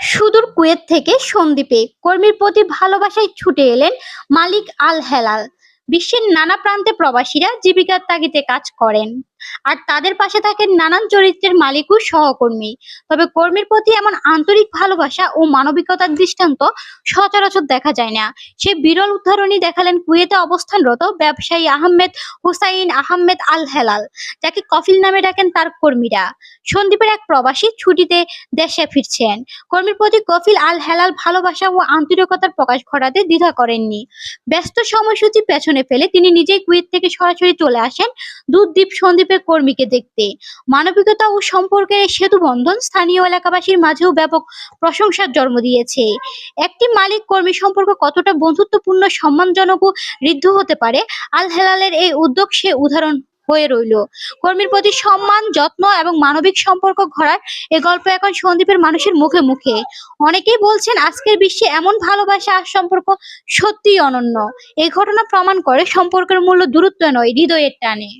সুদূর কুয়েত থেকে সন্দ্বীপে কর্মীর প্রতি ভালোবাসায় ছুটে এলেন মালিক আল হেলাল। বিশ্বের নানা প্রান্তে প্রবাসীরা জীবিকার তাগিদে কাজ করেন। আর তাদের পাশে থাকেন নানান চরিত্রের মালিক ও সহকর্মী। তবে কর্মীর প্রতি এমন আন্তরিক ভালোবাসা ও মানবিকতার দৃষ্টান্ত সচরাচর দেখা যায় না। সে বিরল উদাহরণই দেখালেন কুয়েতে অবস্থানরত ব্যবসায়ী আহমেদ হুসাইন আহমেদ আল হেলাল। যাকে কফিল নামে ডাকেন তার কর্মীরা। সন্দীপের এক প্রবাসী ছুটিতে দেশে ফিরছেন। কর্মীর প্রতি কফিল আল হেলাল ভালোবাসা ও আন্তরিকতার প্রকাশ ঘটাতে দ্বিধা করেননি। ব্যস্ত সময়সূচি পেছনে ফেলে তিনি নিজেই কুয়েত থেকে সরাসরি চলে আসেন দুধদ্বীপ সন্দ্বীপের কর্মীকে দেখতে। মানবিকতা ও সম্পর্কের সেতু বন্ধন স্থানীয় এলাকাবাসীর মাঝেও ব্যাপক প্রশংসার জন্ম দিয়েছে। একটি মালিক কর্মী সম্পর্ক কতটা বন্ধুত্বপূর্ণ, সম্মানজনক ও ঋদ্ধ হতে পারে, আল হেলালের এই উদ্যোগ সে উদাহরণ হয়ে রইল। কর্মীর প্রতি সম্মান, যত্ন এবং মানবিক সম্পর্ক ঘরার এ গল্প এখন সন্দীপের মানুষের মুখে মুখে। অনেকেই বলছেন, আজকের বিশ্বে এমন ভালোবাসা আর সম্পর্ক সত্যিই অনন্য। এই ঘটনা প্রমাণ করে সম্পর্কের মূল্য দূরত্ব নয়, হৃদয়ের টানে।